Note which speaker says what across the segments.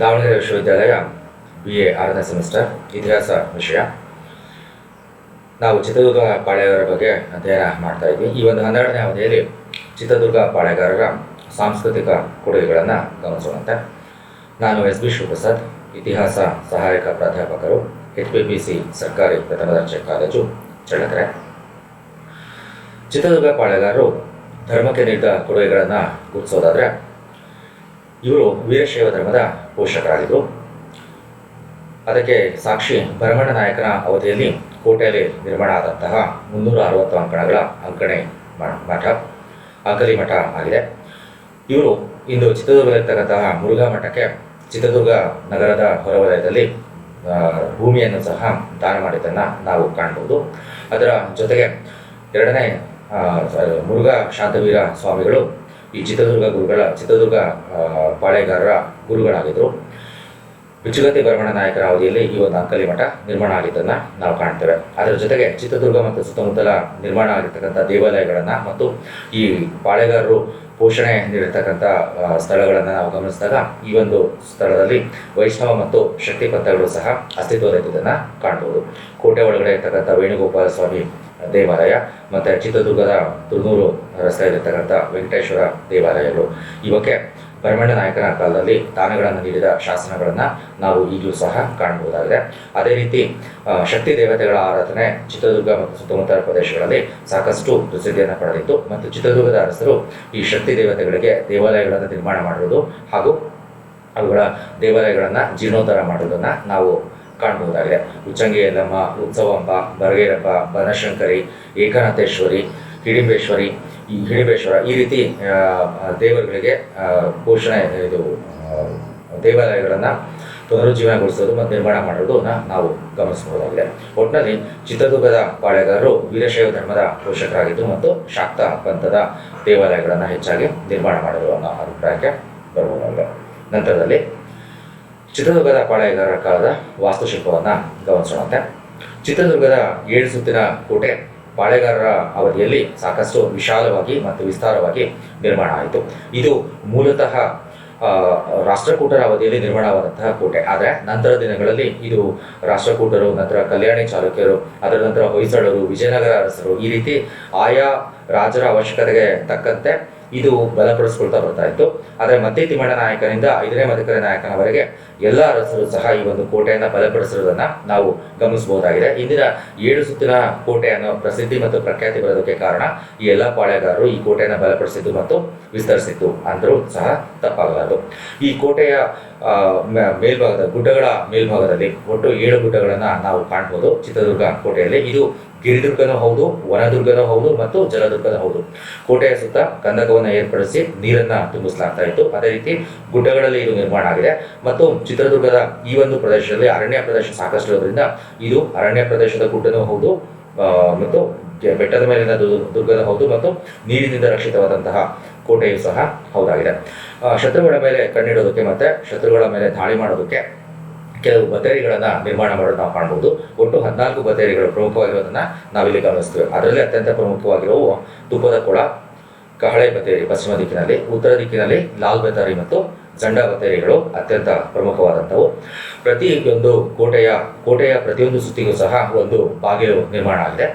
Speaker 1: ದಾವಣಗೆರೆ ವಿಶ್ವವಿದ್ಯಾಲಯ B A ಆರನೇ semester ಇತಿಹಾಸ ವಿಷಯ. ನಾವು ಚಿತ್ರದುರ್ಗ ಪಾಳೆಗಾರರ ಬಗ್ಗೆ ಅಧ್ಯಯನ ಮಾಡ್ತಾ ಇದ್ವಿ. ಈ ಒಂದು ಹನ್ನೆರಡನೇ ಅವಧಿಯಲ್ಲಿ ಚಿತ್ರದುರ್ಗ ಪಾಳೆಗಾರರ ಸಾಂಸ್ಕೃತಿಕ ಕೊಡುಗೆಗಳನ್ನು ಗಮನಿಸುವಂತೆ ನಾನು ಎಸ್ ಬಿ ಶಿವಪ್ರಸಾದ್, ಇತಿಹಾಸ ಸಹಾಯಕ ಪ್ರಾಧ್ಯಾಪಕರು ಎಚ್ ಪಿ ಪಿ ಸಿ ಸರ್ಕಾರಿ ಪ್ರಥಮ ದರ್ಜೆ ಕಾಲೇಜು, ಚಳ್ಳಕೆರೆ. ಚಿತ್ರದುರ್ಗ ಪಾಳೆಗಾರರು ಧರ್ಮಕ್ಕೆ ನೀಡಿದ ಕೊಡುಗೆಗಳನ್ನು ಗುರುತಿಸೋದಾದರೆ ಇವರು ವೀರಶೈವ ಧರ್ಮದ ಪೋಷಕರಾಗಿದ್ದರು ಅದಕ್ಕೆ ಸಾಕ್ಷಿ ಭರಮಣ್ಣ ನಾಯಕನ ಅವಧಿಯಲ್ಲಿ ಕೋಟೆಯಲ್ಲಿ ನಿರ್ಮಾಣ ಆದಂತಹ ಮುನ್ನೂರ ಅರವತ್ತು ಅಂಕಣಗಳ ಅಂಕಣೆ ಮಠ ಅಂಕಲಿ ಮಠ ಆಗಿದೆ. ಇವರು ಇಂದು ಚಿತ್ರದುರ್ಗದಲ್ಲಿರ್ತಕ್ಕಂತಹ ಮುರುಘಾ ಮಠಕ್ಕೆ ಚಿತ್ರದುರ್ಗ ನಗರದ ಹೊರವಲಯದಲ್ಲಿ ಭೂಮಿಯನ್ನು ಸಹ ದಾನ ಮಾಡಿದ್ದನ್ನು ನಾವು ಕಾಣ್ಬೋದು. ಅದರ ಜೊತೆಗೆ ಎರಡನೇ ಮುರುಘಾ ಶಾಂತವೀರ ಸ್ವಾಮಿಗಳು ಈ ಚಿತ್ರದುರ್ಗ ಗುರುಗಳ, ಚಿತ್ರದುರ್ಗ ಪಾಳೆಗಾರರ ಗುರುಗಳಾಗಿದ್ದರು ಬಿಚ್ಚುಗತ್ತಿ ಬರವಣ ನಾಯಕರ ಅವಧಿಯಲ್ಲಿ ಈ ಒಂದು ಅಂಕಲಿ ಮಠ ನಿರ್ಮಾಣ ಆಗಿದ್ದನ್ನ ನಾವು ಕಾಣ್ತೇವೆ. ಅದರ ಜೊತೆಗೆ ಚಿತ್ರದುರ್ಗ ಮತ್ತು ಸುತ್ತಮುತ್ತಲ ನಿರ್ಮಾಣ ಆಗಿರ್ತಕ್ಕಂಥ ದೇವಾಲಯಗಳನ್ನು ಮತ್ತು ಈ ಪಾಳೆಗಾರರು ಪೋಷಣೆ ನೀಡಿರ್ತಕ್ಕಂಥ ಸ್ಥಳಗಳನ್ನು ನಾವು ಗಮನಿಸಿದಾಗ ಈ ಒಂದು ಸ್ಥಳದಲ್ಲಿ ವೈಷ್ಣವ ಮತ್ತು ಶಕ್ತಿ ಪಂಥಗಳು ಸಹ ಅಸ್ತಿತ್ವದಲ್ಲಿದ್ದನ್ನು ಕಾಣ್ಬೋದು. ಕೋಟೆ ಒಳಗಡೆ ಇರ್ತಕ್ಕಂಥ ವೇಣುಗೋಪಾಲ ಸ್ವಾಮಿ ದೇವಾಲಯ ಮತ್ತು ಚಿತ್ರದುರ್ಗದ ತುರ್ನೂರು ರಸ್ತೆಯಲ್ಲಿರ್ತಕ್ಕಂಥ ವೆಂಕಟೇಶ್ವರ ದೇವಾಲಯಗಳು. ಇವಕ್ಕೆ ಭರಮಣ್ಣ ನಾಯಕನ ಕಾಲದಲ್ಲಿ ದಾನಗಳನ್ನು ನೀಡಿದ ಶಾಸನಗಳನ್ನು ನಾವು ಈಗಲೂ ಸಹ ಕಾಣಬಹುದಾಗಿದೆ. ಅದೇ ರೀತಿ ಶಕ್ತಿ ದೇವತೆಗಳ ಆರಾಧನೆ ಚಿತ್ರದುರ್ಗ ಮತ್ತು ಸುತ್ತಮುತ್ತಲ ಪ್ರದೇಶಗಳಲ್ಲಿ ಸಾಕಷ್ಟು ಪ್ರಸಿದ್ಧಿಯನ್ನು ಪಡೆದಿತ್ತು. ಮತ್ತು ಚಿತ್ರದುರ್ಗದ ಅರಸರು ಈ ಶಕ್ತಿ ದೇವತೆಗಳಿಗೆ ದೇವಾಲಯಗಳನ್ನು ನಿರ್ಮಾಣ ಮಾಡುವುದು ಹಾಗೂ ಅವುಗಳ ದೇವಾಲಯಗಳನ್ನು ಜೀರ್ಣೋದ್ಧಾರ ಮಾಡುವುದನ್ನು ನಾವು ಕಾಣಬಹುದಾಗಿದೆ. ಉಚ್ಚಂಗಿ ಉತ್ಸವಾಂಬ, ಬರಗೇರಪ್ಪ, ಬನಶಂಕರಿ, ಏಕನಾಥೇಶ್ವರಿ, ಹಿಡಿಂಬೇಶ್ವರಿ, ಈ ಹಿಡಿಂಬೇಶ್ವರ ಈ ರೀತಿ ದೇವರುಗಳಿಗೆ ಪೋಷಣೆ ಇದು ದೇವಾಲಯಗಳನ್ನು ಪುನರುಜ್ಜೀವನಗೊಳಿಸೋದು ಮತ್ತು ನಿರ್ಮಾಣ ಮಾಡೋದನ್ನ ನಾವು ಗಮನಿಸಬಹುದಾಗಿದೆ ಒಟ್ಟಿನಲ್ಲಿ ಚಿತ್ರದುರ್ಗದ ಪಾಳೆಗಾರರು ವೀರಶೈವ ಧರ್ಮದ ಪೋಷಕರಾಗಿದ್ದು ಮತ್ತು ಶಾಕ್ತ ಪಂಥದ ದೇವಾಲಯಗಳನ್ನು ಹೆಚ್ಚಾಗಿ ನಿರ್ಮಾಣ ಮಾಡಿರುವ ಅನ್ನೋ ಅಭಿಪ್ರಾಯಕ್ಕೆ ಬರಬಹುದಾಗಿದೆ. ನಂತರದಲ್ಲಿ ಚಿತ್ರದುರ್ಗದ ಪಾಳೆಗಾರರ ಕಾಲದ ವಾಸ್ತುಶಿಲ್ಪವನ್ನು ಗಮನಿಸೋಣಂತೆ. ಚಿತ್ರದುರ್ಗದ ಏಳು ಸುತ್ತಿನ ಕೋಟೆ ಪಾಳೆಗಾರರ ಅವಧಿಯಲ್ಲಿ ಸಾಕಷ್ಟು ವಿಶಾಲವಾಗಿ ಮತ್ತು ವಿಸ್ತಾರವಾಗಿ ನಿರ್ಮಾಣ ಆಯಿತು. ಇದು ಮೂಲತಃ ರಾಷ್ಟ್ರಕೂಟರ ಅವಧಿಯಲ್ಲಿ ನಿರ್ಮಾಣವಾದಂತಹ ಕೋಟೆ. ಆದರೆ ನಂತರ ದಿನಗಳಲ್ಲಿ ಇದು ರಾಷ್ಟ್ರಕೂಟರು, ನಂತರ ಕಲ್ಯಾಣಿ ಚಾಲುಕ್ಯರು, ಅದರ ನಂತರ ಹೊಯ್ಸಳರು, ವಿಜಯನಗರ ಅರಸರು ಈ ರೀತಿ ಆಯಾ ರಾಜರ ಅವಶ್ಯಕತೆಗೆ ತಕ್ಕಂತೆ ಇದು ಬಲಪಡಿಸ್ಕೊಳ್ತಾ ಬರ್ತಾ ಇತ್ತು ಆದರೆ ಮತ್ತೆ ತಿಮ್ಮಣ್ಣ ನಾಯಕನಿಂದ ಐದನೇ ಮಧುಕರ ನಾಯಕನವರೆಗೆ ಎಲ್ಲ ಅರಸರು ಸಹ ಈ ಒಂದು ಕೋಟೆಯನ್ನು ಬಲಪಡಿಸಿರುವುದನ್ನ ನಾವು ಗಮನಿಸಬಹುದಾಗಿದೆ. ಇಂದಿನ ಏಳು ಸುತ್ತಿನ ಕೋಟೆ ಅನ್ನೋ ಪ್ರಸಿದ್ಧಿ ಮತ್ತು ಪ್ರಖ್ಯಾತಿ ಬರೋದಕ್ಕೆ ಕಾರಣ ಈ ಎಲ್ಲ ಪಾಳೆಗಾರರು ಈ ಕೋಟೆಯನ್ನು ಬಲಪಡಿಸಿದ್ದು ಮತ್ತು ವಿಸ್ತರಿಸಿದ್ದು ಅಂದರೂ ಸಹ ತಪ್ಪಾಗಲಾರದು. ಈ ಕೋಟೆಯ ಮೇಲ್ಭಾಗದ ಗುಡ್ಡಗಳ ಮೇಲ್ಭಾಗದಲ್ಲಿ ಒಟ್ಟು ಏಳು ಗುಡ್ಡಗಳನ್ನು ನಾವು ಕಾಣ್ಬೋದು. ಚಿತ್ರದುರ್ಗ ಕೋಟೆಯಲ್ಲಿ ಇದು ಗಿರಿದುರ್ಗನೂ ಹೌದು, ವನದುರ್ಗನೂ ಹೌದು ಮತ್ತು ಜಲದುರ್ಗನೂ ಹೌದು. ಕೋಟೆಯ ಸುತ್ತ ಕಂದಕವನ್ನು ಏರ್ಪಡಿಸಿ ನೀರನ್ನ ತುಂಬಿಸಲಾಗ್ತಾ ಇತ್ತು. ಅದೇ ರೀತಿ ಗುಡ್ಡಗಳಲ್ಲಿ ಇದು ನಿರ್ಮಾಣ ಆಗಿದೆ. ಮತ್ತು ಚಿತ್ರದುರ್ಗದ ಈ ಒಂದು ಪ್ರದೇಶದಲ್ಲಿ ಅರಣ್ಯ ಪ್ರದೇಶ ಸಾಕಷ್ಟು ಇರೋದ್ರಿಂದ ಇದು ಅರಣ್ಯ ಪ್ರದೇಶದ ಗುಡ್ಡನೂ ಹೌದು ಮತ್ತು ಬೆಟ್ಟದ ಮೇಲಿನ ದುರ್ಗದ ಹೌದು ಮತ್ತು ನೀರಿನಿಂದ ರಕ್ಷಿತವಾದಂತಹ ಕೋಟೆಯು ಸಹ ಹೌದಾಗಿದೆ. ಶತ್ರುಗಳ ಮೇಲೆ ಕಣ್ಣಿಡೋದಕ್ಕೆ ಮತ್ತೆ ಶತ್ರುಗಳ ಮೇಲೆ ದಾಳಿ ಮಾಡೋದಕ್ಕೆ ಕೆಲವು ಬತೇರಿಗಳನ್ನು ನಿರ್ಮಾಣ ಮಾಡೋದು ನಾವು ಕಾಣ್ಬೋದು. ಒಟ್ಟು ಹದಿನಾಲ್ಕು ಬತೇರಿಗಳು ಪ್ರಮುಖವಾಗಿರೋದನ್ನ ನಾವಿಲ್ಲಿ ಗಮನಿಸ್ತೇವೆ. ಅದರಲ್ಲಿ ಅತ್ಯಂತ ಪ್ರಮುಖವಾಗಿರೋ ತುಪ್ಪದ ಕೊಳ, ಕಹಳೆ ಬತೇರಿ ಪಶ್ಚಿಮ ದಿಕ್ಕಿನಲ್ಲಿ, ಉತ್ತರ ದಿಕ್ಕಿನಲ್ಲಿ ಲಾಲ್ ಬತೇರಿ ಮತ್ತು ಜಂಡ ಬತೇರಿಗಳು ಅತ್ಯಂತ ಪ್ರಮುಖವಾದಂಥವು. ಪ್ರತಿಯೊಂದು ಕೋಟೆಯ ಕೋಟೆಯ ಪ್ರತಿಯೊಂದು ಸುತ್ತಿಗೂ ಸಹ ಒಂದು ಬಾಗಿಲು ನಿರ್ಮಾಣ ಆಗಿದೆ.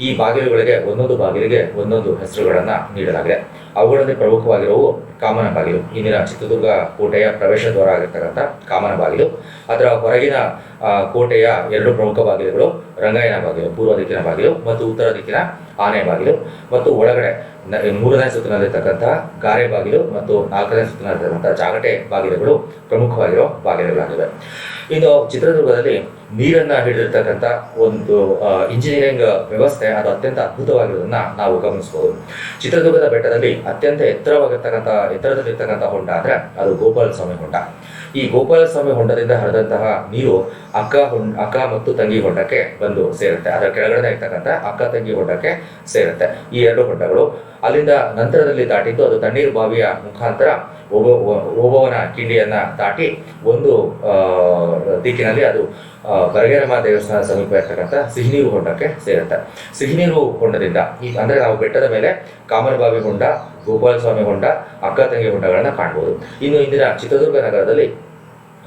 Speaker 1: ಈ ಬಾಗಿಲುಗಳಿಗೆ, ಒಂದೊಂದು ಬಾಗಿಲಿಗೆ ಒಂದೊಂದು ಹೆಸರುಗಳನ್ನು ನೀಡಲಾಗಿದೆ. ಅವುಗಳಲ್ಲಿ ಪ್ರಮುಖವಾಗಿರುವ ಕಾಮನ ಬಾಗಿಲು. ಇಂದಿನ ಚಿತ್ರದುರ್ಗ ಕೋಟೆಯ ಪ್ರವೇಶ ದ್ವಾರ ಆಗಿರ್ತಕ್ಕಂಥ ಕಾಮನ ಬಾಗಿಲು. ಅದರ ಹೊರಗಿನ ಕೋಟೆಯ ಎರಡು ಪ್ರಮುಖ ಬಾಗಿಲುಗಳು ರಂಗಾಯಣ ಬಾಗಿಲು, ಪೂರ್ವ ದಿಕ್ಕಿನ ಬಾಗಿಲು ಮತ್ತು ಉತ್ತರ ದಿಕ್ಕಿನ ಆನೆ ಬಾಗಿಲು. ಮತ್ತು ಒಳಗಡೆ ಮೂರನೇ ಸುತ್ತಿನಲ್ಲಿರ್ತಕ್ಕಂತಹ ಗಾರೆ ಬಾಗಿಲು ಮತ್ತು ನಾಲ್ಕನೇ ಸುತ್ತಿನಲ್ಲಿರ್ತಕ್ಕಂಥ ಜಾಗಟೆ ಬಾಗಿಲುಗಳು ಪ್ರಮುಖವಾಗಿರೋ ಬಾಗಿಲುಗಳಾಗಿವೆ. ಇದು ಚಿತ್ರದುರ್ಗದಲ್ಲಿ ನೀರನ್ನ ಹಿಡಿದಿರ್ತಕ್ಕಂಥ ಒಂದು ಇಂಜಿನಿಯರಿಂಗ್ ವ್ಯವಸ್ಥೆ ಅದು ಅತ್ಯಂತ ಅದ್ಭುತವಾಗಿರೋದನ್ನ ನಾವು ಗಮನಿಸಬಹುದು ಚಿತ್ರದುರ್ಗದ ಬೆಟ್ಟದಲ್ಲಿ ಅತ್ಯಂತ ಎತ್ತರವಾಗಿರ್ತಕ್ಕಂಥ ಎತ್ತರದಲ್ಲಿರ್ತಕ್ಕಂಥ ಹೊಂಡ ಅಂದ್ರೆ ಅದು ಗೋಪಾಲ ಸ್ವಾಮಿ ಹೊಂಡ. ಈ ಗೋಪಾಲ ಸ್ವಾಮಿ ಹೊಂಡದಿಂದ ಹರಿದಂತಹ ನೀರು ಅಕ್ಕ ಹೊಂಡ ಅಕ್ಕ ಮತ್ತು ತಂಗಿ ಹೊಂಡಕ್ಕೆ ಬಂದು ಸೇರುತ್ತೆ. ಅದರ ಕೆಳಗಡೆ ಇರ್ತಕ್ಕಂಥ ಅಕ್ಕ, ತಂಗಿ ಹೊಂಡಕ್ಕೆ ಸೇರುತ್ತೆ. ಈ ಎರಡು ಹೊಂಡಗಳು ಅಲ್ಲಿಂದ ನಂತರದಲ್ಲಿ ದಾಟಿದ್ದು ಅದು ತಣ್ಣೀರು ಬಾವಿಯ ಮುಖಾಂತರ ಓಬ ಒಬ್ಬವನ ಕಿಂಡಿಯನ್ನ ದಾಟಿ ಒಂದು ದಿಕ್ಕಿನಲ್ಲಿ ಅದು ಬರಗೇರಮ್ಮ ದೇವಸ್ಥಾನ ಸಮೀಪ ಇರ್ತಕ್ಕಂಥ ಸಿಹಿನೀರು ಹೊಂಡಕ್ಕೆ ಸೇರುತ್ತೆ. ಸಿಹಿನೀರು ಹೊಂಡದಿಂದ ಈ, ಅಂದರೆ ನಾವು ಬೆಟ್ಟದ ಮೇಲೆ ಕಾಮನಬಾವಿ ಹೊಂಡ ಗೋಪಾಲ ಸ್ವಾಮಿ ಹೊಂಡ ಅಕ್ಕ ತಂಗಿ ಹೊಂಡಗಳನ್ನ ಕಾಣಬಹುದು ಇನ್ನು ಇಂದಿನ ಚಿತ್ರದುರ್ಗ ನಗರದಲ್ಲಿ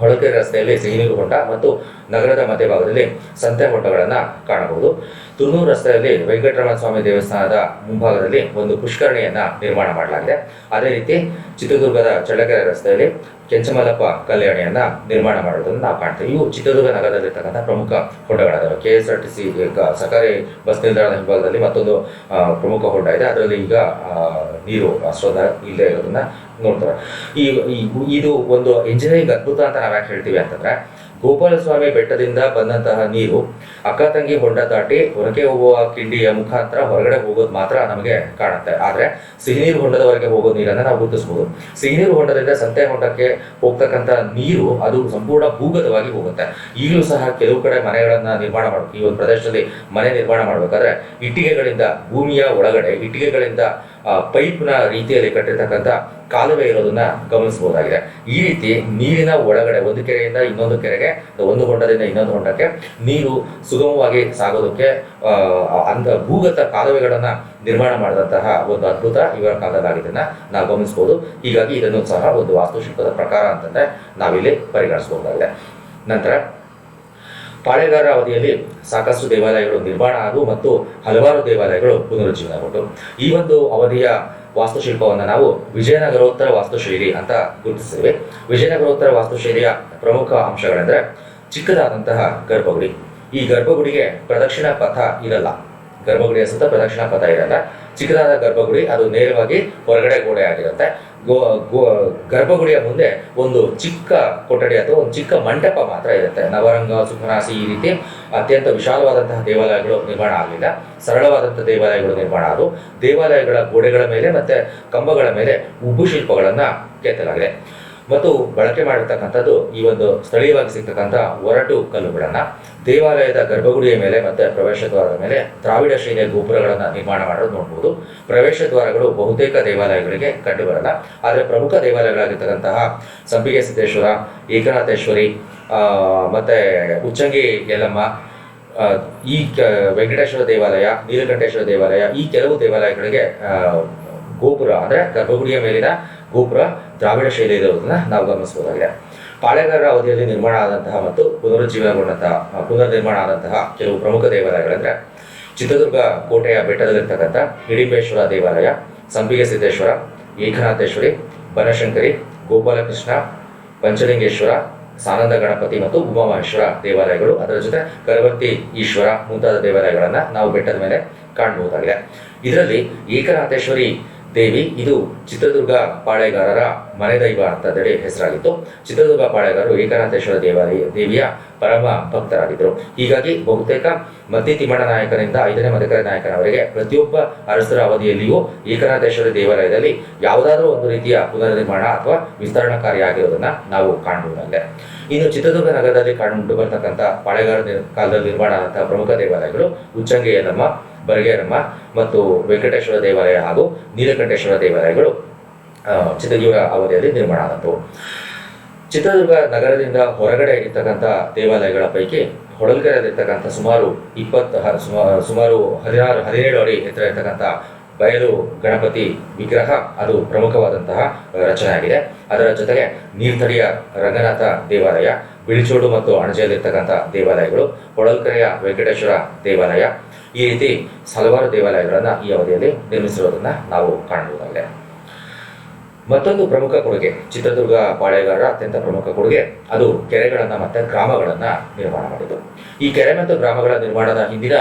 Speaker 1: ಹೊಳಕೆರೆ ರಸ್ತೆಯಲ್ಲಿ ಸಿಹಿನೀರು ಹೊಂಡ ಮತ್ತು ನಗರದ ಮಧ್ಯಭಾಗದಲ್ಲಿ ಸಂತೆ ಹೊಂಡಗಳನ್ನು ಕಾಣಬಹುದು. ತುನ್ನೂರು ರಸ್ತೆಯಲ್ಲಿ ವೆಂಕಟರಮಣ ಸ್ವಾಮಿ ದೇವಸ್ಥಾನದ ಮುಂಭಾಗದಲ್ಲಿ ಒಂದು ಪುಷ್ಕರಣಿಯನ್ನು ನಿರ್ಮಾಣ ಮಾಡಲಾಗಿದೆ. ಅದೇ ರೀತಿ ಚಿತ್ರದುರ್ಗದ ಚಳ್ಳಕೆರೆ ರಸ್ತೆಯಲ್ಲಿ ಕೆಂಚಮಲ್ಲಪ್ಪ ಕಲ್ಯಾಣಿಯನ್ನ ನಿರ್ಮಾಣ ಮಾಡೋದನ್ನು ನಾವು ಕಾಣ್ತೇವೆ. ಇವು ಚಿತ್ರದುರ್ಗ ನಗರದಲ್ಲಿರ್ತಕ್ಕಂಥ ಪ್ರಮುಖ ಹೊಂಡಗಳಾದವು. K S R T C ಸರ್ಕಾರಿ ಬಸ್ ನಿಲ್ದಾಣದ ಹಿಂಭಾಗದಲ್ಲಿ ಮತ್ತೊಂದು ಪ್ರಮುಖ ಹೊಂಡ ಇದೆ. ಅದರಲ್ಲಿ ಈಗ ನೀರು ಅಷ್ಟೊಂದ ಇಲ್ಲದೆ ಇರೋದನ್ನ ನೋಡ್ತಾರೆ ಈ ಇದು ಒಂದು ಇಂಜಿನಿಯರಿಂಗ್ ಅದ್ಭುತ ಅಂತ ನಾವು ಯಾಕೆ ಹೇಳ್ತೀವಿ ಅಂತಂದ್ರೆ ಗೋಪಾಲಸ್ವಾಮಿ ಬೆಟ್ಟದಿಂದ ಬಂದಂತಹ ನೀರು ಅಕ್ಕ ತಂಗಿ ಹೊಂಡ ದಾಟಿ ಹೊರಗೆ ಹೋಗುವ ಕಿಂಡಿಯ ಮುಖಾಂತರ ಹೊರಗಡೆ ಹೋಗೋದು ಮಾತ್ರ ನಮಗೆ ಕಾಣುತ್ತೆ. ಆದ್ರೆ ಸಿಹಿನೀರು ಹೊಂಡದವರೆಗೆ ಹೋಗೋ ನೀರನ್ನ ನಾವು ಗುರುತಿಸಬಹುದು ಸಿಹಿನೀರು ಹೊಂಡದಿಂದ ಸಂತೆ ಹೊಂಡಕ್ಕೆ ಹೋಗ್ತಕ್ಕಂತ ನೀರು ಅದು ಸಂಪೂರ್ಣ ಭೂಗತವಾಗಿ ಹೋಗುತ್ತೆ. ಈಗಲೂ ಸಹ ಕೆಲವು ಕಡೆ ಮನೆಗಳನ್ನ ನಿರ್ಮಾಣ ಮಾಡಬೇಕು ಈ ಒಂದು ಪ್ರದೇಶದಲ್ಲಿ ಮನೆ ನಿರ್ಮಾಣ ಮಾಡಬೇಕಾದ್ರೆ ಇಟ್ಟಿಗೆಗಳಿಂದ ಭೂಮಿಯ ಒಳಗಡೆ ಇಟ್ಟಿಗೆಗಳಿಂದ ಪೈಪ್ನ ರೀತಿಯಲ್ಲಿ ಕಟ್ಟಿರ್ತಕ್ಕಂಥ ಕಾಲುವೆ ಇರೋದನ್ನ ಗಮನಿಸಬಹುದಾಗಿದೆ. ಈ ರೀತಿ ನೀರಿನ ಒಳಗಡೆ ಒಂದು ಕೆರೆಯಿಂದ ಇನ್ನೊಂದು ಕೆರೆಗೆ, ಒಂದು ಹೊಂಡದಿಂದ ಇನ್ನೊಂದು ಹೊಂಡಕ್ಕೆ ನೀರು ಸುಗಮವಾಗಿ ಸಾಗೋದಕ್ಕೆ ಅಂತ ಭೂಗತ ಕಾಲುವೆಗಳನ್ನ ನಿರ್ಮಾಣ ಮಾಡಿದಂತಹ ಒಂದು ಅದ್ಭುತ ಇವರ ಕಾಲದಾಗಿದ್ದನ್ನ ನಾವು ಗಮನಿಸಬಹುದು. ಹೀಗಾಗಿ ಇದನ್ನು ಸಹ ಒಂದು ವಾಸ್ತುಶಿಲ್ಪದ ಪ್ರಕಾರ ಅಂತಂದ್ರೆ ನಾವಿಲ್ಲಿ ಪರಿಗಣಿಸಬಹುದಾಗಿದೆ. ನಂತರ, ಪಾಳೆಗಾರ ಅವಧಿಯಲ್ಲಿ ಸಾಕಷ್ಟು ದೇವಾಲಯಗಳು ನಿರ್ಮಾಣ ಆದವು ಮತ್ತು ಹಲವಾರು ದೇವಾಲಯಗಳು ಪುನರುಜ್ಜೀವನಗೊಂಡು ಈ ಒಂದು ಅವಧಿಯ ವಾಸ್ತುಶಿಲ್ಪವನ್ನು ನಾವು ವಿಜಯನಗರೋತ್ತರ ವಾಸ್ತುಶೈಲಿ ಅಂತ ಗುರುತಿಸ್ತೇವೆ ವಿಜಯನಗರೋತ್ತರ ವಾಸ್ತುಶೈಲಿಯ ಪ್ರಮುಖ ಅಂಶಗಳೆಂದರೆ ಚಿಕ್ಕದಾದಂತಹ ಗರ್ಭಗುಡಿ. ಈ ಗರ್ಭಗುಡಿಗೆ ಪ್ರದಕ್ಷಿಣ ಪಥ ಇರಲ್ಲ. ಗರ್ಭಗುಡಿಯ ಸುತ್ತ ಪ್ರದಕ್ಷಿಣ ಪಥ ಇರುತ್ತೆ ಚಿಕ್ಕದಾದ ಗರ್ಭಗುಡಿ, ಅದು ನೇರವಾಗಿ ಹೊರಗಡೆ ಗೋಡೆ ಆಗಿರುತ್ತೆ. ಗೋ ಗೋ, ಗರ್ಭಗುಡಿಯ ಮುಂದೆ ಒಂದು ಚಿಕ್ಕ ಕೊಠಡಿ ಅಥವಾ ಒಂದು ಚಿಕ್ಕ ಮಂಟಪ ಮಾತ್ರ ಇರುತ್ತೆ. ನವರಂಗ ಸುಖನಾಸಿ ಈ ರೀತಿ ಅತ್ಯಂತ ವಿಶಾಲವಾದಂತಹ ದೇವಾಲಯಗಳು ನಿರ್ಮಾಣ ಆಗಲಿಲ್ಲ. ಸರಳವಾದಂತಹ ದೇವಾಲಯಗಳು ನಿರ್ಮಾಣ ಆದವು. ದೇವಾಲಯಗಳ ಗೋಡೆಗಳ ಮೇಲೆ ಮತ್ತೆ ಕಂಬಗಳ ಮೇಲೆ ಉಬ್ಬು ಶಿಲ್ಪಗಳನ್ನ ಕೆತ್ತಲಾಗಿದೆ. ಮತ್ತು ಬಳಕೆ ಮಾಡಿರ್ತಕ್ಕಂಥದ್ದು ಈ ಒಂದು ಸ್ಥಳೀಯವಾಗಿ ಸಿಗ್ತಕ್ಕಂಥ ಒರಟು ಕಲ್ಲುಗಳನ್ನು ದೇವಾಲಯದ ಗರ್ಭಗುಡಿಯ ಮೇಲೆ ಮತ್ತೆ ಪ್ರವೇಶ ದ್ವಾರದ ಮೇಲೆ ದ್ರಾವಿಡ ಶೈಲಿಯ ಗೋಪುರಗಳನ್ನು ನಿರ್ಮಾಣ ಮಾಡೋದು ನೋಡಬಹುದು ಪ್ರವೇಶ ದ್ವಾರಗಳು ಬಹುತೇಕ ದೇವಾಲಯಗಳಿಗೆ ಕಂಡುಬರಲ್ಲ. ಆದರೆ ಪ್ರಮುಖ ದೇವಾಲಯಗಳಾಗಿರ್ತಕ್ಕಂತಹ ಸಂಪಿಗೆ ಸಿದ್ದೇಶ್ವರ ಏಕನಾಥೇಶ್ವರಿ ಮತ್ತು ಉಚ್ಚಂಗಿ ಯಲ್ಲಮ್ಮ ಈ ವೆಂಕಟೇಶ್ವರ ದೇವಾಲಯ, ನೀಲಕಂಠೇಶ್ವರ ದೇವಾಲಯ ಈ ಕೆಲವು ದೇವಾಲಯಗಳಿಗೆ ಗೋಪುರ ಅಂದರೆ ಗರ್ಭಗುಡಿಯ ಮೇಲಿನ ಗೋಪುರ ದ್ರಾವಿಡ ಶೈಲಿ ಇರುವುದನ್ನು ನಾವು ಗಮನಿಸಬಹುದಾಗಿದೆ. ಪಾಳೆಗಾರರ ಅವಧಿಯಲ್ಲಿ ನಿರ್ಮಾಣ ಆದಂತಹ ಮತ್ತು ಪುನರುಜ್ಜೀವನಗೊಂಡಂತಹ ಪುನರ್ ನಿರ್ಮಾಣ ಆದಂತಹ ಕೆಲವು ಪ್ರಮುಖ ದೇವಾಲಯಗಳೆಂದ್ರೆ, ಚಿತ್ರದುರ್ಗ ಕೋಟೆಯ ಬೆಟ್ಟದಲ್ಲಿರ್ತಕ್ಕಂಥ ಹಿಡಿಂಬೇಶ್ವರ ದೇವಾಲಯ ಸಂಪಿಗೆ ಸಿದ್ದೇಶ್ವರ ಏಕನಾಥೇಶ್ವರಿ, ಬನಶಂಕರಿ, ಗೋಪಾಲಕೃಷ್ಣ, ಪಂಚಲಿಂಗೇಶ್ವರ, ಸಾನಂದ ಗಣಪತಿ ಮತ್ತು ಉಮಾಮಹೇಶ್ವರ ದೇವಾಲಯಗಳು. ಅದರ ಜೊತೆ ಕರವರ್ತಿ ಈಶ್ವರ ಮುಂತಾದ ದೇವಾಲಯಗಳನ್ನು ನಾವು ಬೆಟ್ಟದ ಮೇಲೆ ಕಾಣಬಹುದಾಗಿದೆ. ಇದರಲ್ಲಿ ಏಕನಾಥೇಶ್ವರಿ ದೇವಿ, ಇದು ಚಿತ್ರದುರ್ಗ ಪಾಳೆಗಾರರ ಮನೆ ದೈವ ಅಂತ ಹೇಳಿ ಹೆಸರಾಗಿತ್ತು. ಚಿತ್ರದುರ್ಗ ಪಾಳೆಗಾರರು ಏಕನಾಥೇಶ್ವರ ದೇವಾಲಯ, ದೇವಿಯ ಪರಮ ಭಕ್ತರಾಗಿದ್ದರು. ಹೀಗಾಗಿ ಬಹುತೇಕ ಮದ್ದಿ ತಿಮ್ಮಣ್ಣ ನಾಯಕರಿಂದ ಐದನೇ ಮಧುಕರ ನಾಯಕನವರೆಗೆ ಪ್ರತಿಯೊಬ್ಬ ಅರಸರ ಅವಧಿಯಲ್ಲಿಯೂ ಏಕನಾಥೇಶ್ವರ ದೇವಾಲಯದಲ್ಲಿ ಯಾವುದಾದ್ರೂ ಒಂದು ರೀತಿಯ ಪುನರ್ನಿರ್ಮಾಣ ಅಥವಾ ವಿಸ್ತರಣಾ ಕಾರ್ಯ ಆಗಿರೋದನ್ನ ನಾವು ಕಾಣಬಹುದಾಗಿದೆ ಇನ್ನು ಚಿತ್ರದುರ್ಗ ನಗರದಲ್ಲಿ ಕಂಡು ಬರ್ತಕ್ಕಂಥ ಪಾಳೆಗಾರ ಕಾಲದಲ್ಲಿ ನಿರ್ಮಾಣ ಆದಂತಹ ಪ್ರಮುಖ ದೇವಾಲಯಗಳು ಉಚ್ಚಂಗೆಯಲ್ಲಮ್ಮ ಬರಗೇರಮ್ಮ ಮತ್ತು ವೆಂಕಟೇಶ್ವರ ದೇವಾಲಯ ಹಾಗೂ ನೀಲಕಂಠೇಶ್ವರ ದೇವಾಲಯಗಳು ಚಿತ್ರದುರ್ಗ ಅವಧಿಯಲ್ಲಿ ನಿರ್ಮಾಣ ಆದವು ಚಿತ್ರದುರ್ಗ ನಗರದಿಂದ ಹೊರಗಡೆ ಇರ್ತಕ್ಕಂಥ ದೇವಾಲಯಗಳ ಪೈಕಿ ಹೊಳಲ್ಕೆರೆಯಲ್ಲಿರ್ತಕ್ಕಂಥ ಸುಮಾರು ಇಪ್ಪತ್ತು ಹ- ಸುಮಾ- ಸುಮಾರು ಹದಿನಾರು, ಹದಿನೇಳು ಅಡಿ ಎತ್ತರ ಇರ್ತಕ್ಕಂಥ ಬಯಲು ಗಣಪತಿ ವಿಗ್ರಹ ಅದು ಪ್ರಮುಖವಾದಂತಹ ರಚನೆ ಆಗಿದೆ ಅದರ ಜೊತೆಗೆ ನೀರ್ತಡಿಯ ರಂಗನಾಥ ದೇವಾಲಯ, ಬಿಳಿಚೋಡು ಮತ್ತು ಅಣಜೆಯಲ್ಲಿರ್ತಕ್ಕಂಥ ದೇವಾಲಯಗಳು, ಹೊಳಲ್ಕೆರೆಯ ವೆಂಕಟೇಶ್ವರ ದೇವಾಲಯ, ಈ ರೀತಿ ಹಲವಾರು ದೇವಾಲಯಗಳನ್ನು ಈ ಅವಧಿಯಲ್ಲಿ ನಿರ್ಮಿಸಿರುವುದನ್ನು ನಾವು ಕಾಣಬಹುದಾಗಿದೆ. ಮತ್ತೊಂದು ಪ್ರಮುಖ ಕೊಡುಗೆ, ಚಿತ್ರದುರ್ಗ ಪಾಳೆಗಾರರ ಅತ್ಯಂತ ಪ್ರಮುಖ ಕೊಡುಗೆ, ಅದು ಕೆರೆಗಳನ್ನು ಮತ್ತು ಗ್ರಾಮಗಳನ್ನು ನಿರ್ಮಾಣ ಮಾಡಿದ್ದು. ಈ ಕೆರೆ ಮತ್ತು ಗ್ರಾಮಗಳ ನಿರ್ಮಾಣದ ಹಿಂದಿನ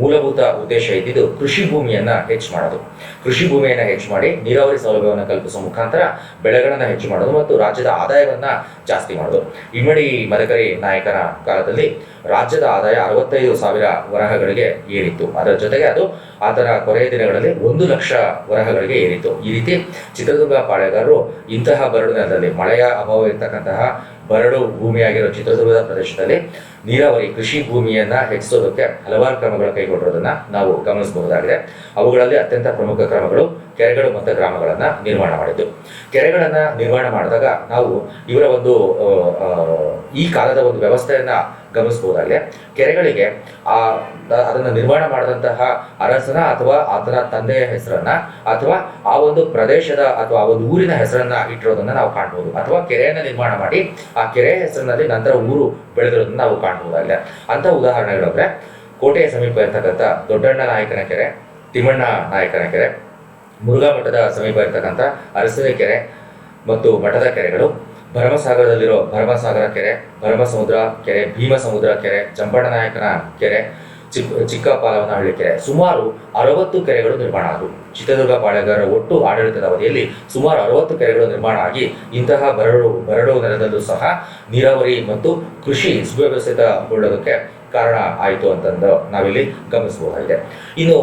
Speaker 1: ಮೂಲಭೂತ ಉದ್ದೇಶ ಇದ್ದಿದ್ದು ಕೃಷಿ ಭೂಮಿಯನ್ನ ಹೆಚ್ಚು ಮಾಡೋದು. ಕೃಷಿ ಭೂಮಿಯನ್ನ ಹೆಚ್ಚು ಮಾಡಿ ನೀರಾವರಿ ಸೌಲಭ್ಯವನ್ನು ಕಲ್ಪಿಸುವ ಮುಖಾಂತರ ಬೆಳೆಗಳನ್ನ ಹೆಚ್ಚು ಮಾಡೋದು ಮತ್ತು ರಾಜ್ಯದ ಆದಾಯವನ್ನ ಜಾಸ್ತಿ ಮಾಡೋದು. ಇಮ್ಮಡಿ ಮದಕರಿ ನಾಯಕನ ಕಾಲದಲ್ಲಿ ರಾಜ್ಯದ ಆದಾಯ ಅರವತ್ತೈದು ಸಾವಿರ ವರಹಗಳಿಗೆ ಏರಿತ್ತು. ಅದರ ಜೊತೆಗೆ ಅದು ಆತನ ಕೊನೆಯ ದಿನಗಳಲ್ಲಿ ಒಂದು ಲಕ್ಷ ವರಹಗಳಿಗೆ ಏರಿತ್ತು. ಈ ರೀತಿ ಚಿತ್ರದುರ್ಗ ಪಾಳೆಗಾರರು ಇಂತಹ ಬರಡು ನೆಲದಲ್ಲಿ ಮಳೆಯ ಅಭಾವ ಇರ್ತಕ್ಕಂತಹ ಬರಡು ಭೂಮಿಯಾಗಿರೋ ಚಿತ್ರದುರ್ಗದ ಪ್ರದೇಶದಲ್ಲಿ ನೀರಾವರಿ ಕೃಷಿ ಭೂಮಿಯನ್ನ ಹೆಚ್ಚಿಸೋದಕ್ಕೆ ಹಲವಾರು ಕ್ರಮಗಳು ಕೈಗೊಂಡಿರೋದನ್ನ ನಾವು ಗಮನಿಸಬಹುದಾಗಿದೆ. ಅವುಗಳಲ್ಲಿ ಅತ್ಯಂತ ಪ್ರಮುಖ ಕ್ರಮಗಳು ಕೆರೆಗಳು ಮತ್ತು ಗ್ರಾಮಗಳನ್ನು ನಿರ್ಮಾಣ ಮಾಡಿದ್ದು. ಕೆರೆಗಳನ್ನು ನಿರ್ಮಾಣ ಮಾಡಿದಾಗ ನಾವು ಇವರ ಒಂದು ಈ ಕಾಲದ ಒಂದು ವ್ಯವಸ್ಥೆಯನ್ನ ಗಮನಿಸಬಹುದಾಗಿದೆ. ಕೆರೆಗಳಿಗೆ, ಆ ಅದನ್ನು ನಿರ್ಮಾಣ ಮಾಡಿದಂತಹ ಅರಸನ ಅಥವಾ ಆತನ ತಂದೆಯ ಹೆಸರನ್ನ ಅಥವಾ ಆ ಒಂದು ಪ್ರದೇಶದ ಅಥವಾ ಆ ಒಂದು ಊರಿನ ಹೆಸರನ್ನ ಇಟ್ಟಿರೋದನ್ನ ನಾವು ಕಾಣಬಹುದು ಅಥವಾ ಕೆರೆಯನ್ನ ನಿರ್ಮಾಣ ಮಾಡಿ ಆ ಕೆರೆಯ ಹೆಸರಿನಲ್ಲಿ ನಂತರ ಊರು ಬೆಳೆದಿರೋದನ್ನ ನಾವು ಕಾಣ್ಬೋದಾಗಿದೆ. ಅಂತ ಉದಾಹರಣೆಗಳು ಅಂದ್ರೆ ಕೋಟೆಯ ಸಮೀಪ ಇರ್ತಕ್ಕಂಥ ದೊಡ್ಡಣ್ಣ ನಾಯಕನ ಕೆರೆ, ತಿಮ್ಮಣ್ಣ ನಾಯಕನ ಕೆರೆ, ಮುರುಘಾ ಮಠದ ಸಮೀಪ ಇರ್ತಕ್ಕಂಥ ಅರಸನ ಕೆರೆ ಮತ್ತು ಮಠದ ಕೆರೆಗಳು ಭರಮಸಾಗರದಲ್ಲಿರೋ ಭರಮಸಾಗರ ಕೆರೆ, ಭರಮಸಮುದ್ರ ಕೆರೆ, ಭೀಮಸಮುದ್ರ ಕೆರೆ ಚಂಪಣ್ಣನಾಯಕನ ಕೆರೆ ಚಿಕ್ಕ ಚಿಕ್ಕಪಾಲವನಹಳ್ಳಿ ಕೆರೆ. ಸುಮಾರು ಅರವತ್ತು ಕೆರೆಗಳು ನಿರ್ಮಾಣ ಆದವು. ಚಿತ್ರದುರ್ಗ ಪಾಳೆಗಾರರ ಒಟ್ಟು ಆಡಳಿತದ ಅವಧಿಯಲ್ಲಿ ಸುಮಾರು ಅರವತ್ತು ಕೆರೆಗಳು ನಿರ್ಮಾಣ ಆಗಿ ಇಂತಹ ಬರಡು ಬರಡು ನೆಲದಲ್ಲೂ ಸಹ ನೀರಾವರಿ ಮತ್ತು ಕೃಷಿ ಸುವ್ಯವಸ್ಥಿತಗೊಳ್ಳೋದಕ್ಕೆ ಕಾರಣ ಆಯಿತು ಅಂತಂದು ನಾವಿಲ್ಲಿ ಗಮನಿಸಬಹುದಾಗಿದೆ. ಇನ್ನು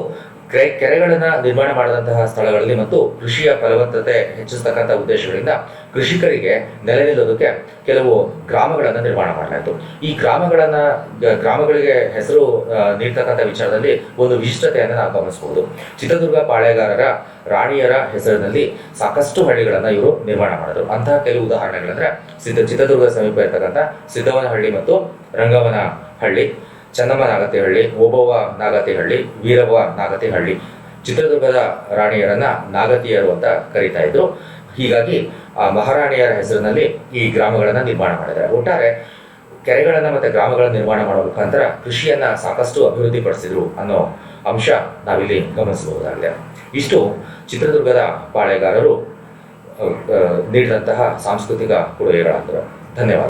Speaker 1: ಕೆರೆಗಳನ್ನ ನಿರ್ಮಾಣ ಮಾಡಿದಂತಹ ಸ್ಥಳಗಳಲ್ಲಿ ಮತ್ತು ಕೃಷಿಯ ಫಲವತ್ತತೆ ಹೆಚ್ಚಿಸತಕ್ಕಂಥ ಉದ್ದೇಶಗಳಿಂದ ಕೃಷಿಕರಿಗೆ ನೆಲೆ ನಿಲ್ಲೋದಕ್ಕೆ ಕೆಲವು ಗ್ರಾಮಗಳನ್ನು ನಿರ್ಮಾಣ ಮಾಡಲಾಯಿತು. ಈ ಗ್ರಾಮಗಳನ್ನ ಗ್ರಾಮಗಳಿಗೆ ಹೆಸರು ನೀಡ್ತಕ್ಕಂಥ ವಿಚಾರದಲ್ಲಿ ಒಂದು ವಿಶಿಷ್ಟತೆಯನ್ನು ನಾವು ಗಮನಿಸಬಹುದು. ಚಿತ್ರದುರ್ಗ ಪಾಳೆಗಾರರ ರಾಣಿಯರ ಹೆಸರಿನಲ್ಲಿ ಸಾಕಷ್ಟು ಹಳ್ಳಿಗಳನ್ನು ಇವರು ನಿರ್ಮಾಣ ಮಾಡಿದ್ರು. ಅಂತಹ ಕೆಲವು ಉದಾಹರಣೆಗಳಂದ್ರೆ ಸಿದ್ಧ ಚಿತ್ರದುರ್ಗ ಸಮೀಪ ಇರ್ತಕ್ಕಂಥ ಸಿದ್ದವನಹಳ್ಳಿ ಮತ್ತು ರಂಗವನ ಹಳ್ಳಿ ಚೆನ್ನಮ್ಮ ನಾಗತಿಹಳ್ಳಿ ಓಬವ್ವ ನಾಗತಿಹಳ್ಳಿ ವೀರವ್ವ ನಾಗತಿಹಳ್ಳಿ ಚಿತ್ರದುರ್ಗದ ರಾಣಿಯರನ್ನ ನಾಗತಿಯರು ಅಂತ ಕರೀತಾ ಇದ್ರು. ಹೀಗಾಗಿ ಆ ಮಹಾರಾಣಿಯರ ಹೆಸರಿನಲ್ಲಿ ಈ ಗ್ರಾಮಗಳನ್ನ ನಿರ್ಮಾಣ ಮಾಡಿದ್ದಾರೆ. ಒಟ್ಟಾರೆ ಕೆರೆಗಳನ್ನ ಮತ್ತೆ ಗ್ರಾಮಗಳನ್ನ ನಿರ್ಮಾಣ ಮಾಡುವ ಮುಖಾಂತರ ಕೃಷಿಯನ್ನ ಸಾಕಷ್ಟು ಅಭಿವೃದ್ಧಿ ಪಡಿಸಿದ್ರು ಅನ್ನೋ ಅಂಶ ನಾವಿಲ್ಲಿ ಗಮನಿಸಬಹುದಾಗಿದೆ. ಇಷ್ಟು ಚಿತ್ರದುರ್ಗದ ಪಾಳೆಗಾರರು ನೀಡಿದಂತಹ ಸಾಂಸ್ಕೃತಿಕ ಕೊಡುಗೆಗಳಾದರು ಧನ್ಯವಾದ.